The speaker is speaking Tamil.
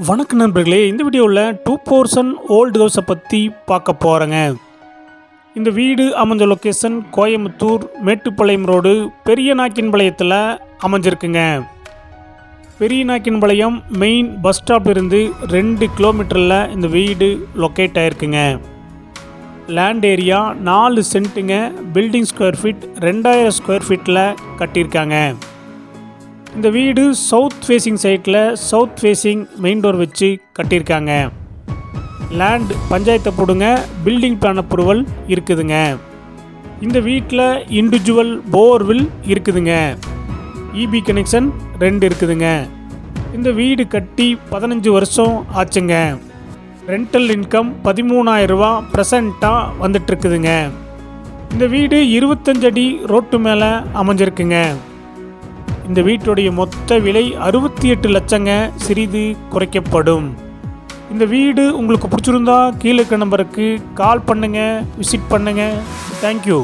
வணக்கம் நண்பர்களே இந்த வீடியோவில் டூ போர்ஷன் ஓல்டு ஹவுஸை பற்றி பார்க்க போகிறேங்க இந்த வீடு அமைஞ்ச லொக்கேஷன் கோயம்புத்தூர் மேட்டுப்பாளையம் ரோடு பெரிய நாக்கின்பாளையத்தில் அமைஞ்சிருக்குங்க. பெரிய நாக்கின்பாளையம் மெயின் பஸ் ஸ்டாப் இருந்து ரெண்டு கிலோமீட்டரில் இந்த வீடு லொக்கேட் ஆயிருக்குங்க. லேண்ட் ஏரியா நாலு சென்ட்டுங்க பில்டிங் ஸ்கொயர் ஃபீட் ரெண்டாயிரம் ஸ்கொயர் ஃபீட்டில் கட்டியிருக்காங்க. இந்த வீடு சவுத் ஃபேஸிங் சைட்டில் சவுத் ஃபேஸிங் மெயின் டோர் வச்சு கட்டியிருக்காங்க. லேண்ட் பஞ்சாயத்தை போடுங்க பில்டிங் பிளான் அப்ரூவல் இருக்குதுங்க. இந்த வீட்டில் இண்டிவிஜுவல் போர்வில் இருக்குதுங்க. இபி கனெக்ஷன் ரெண்டு இருக்குதுங்க. இந்த வீடு கட்டி பதினஞ்சு வருஷம் ஆச்சுங்க. ரெண்டல் இன்கம் பதிமூணாயிரரூபா ப்ரெசண்ட்டாக வந்துட்டுருக்குதுங்க இந்த வீடு இருபத்தஞ்சடி அடி ரோட்டு மேலே அமைஞ்சிருக்குங்க. இந்த வீட்டுடைய மொத்த விலை அறுபத்தி எட்டு லட்சங்க. சிறிது குறைக்கப்படும். இந்த வீடு உங்களுக்கு பிடிச்சிருந்தா கீழே இருக்க நம்பருக்கு கால் பண்ணுங்கள் விசிட் பண்ணுங்கள் தேங்க்யூ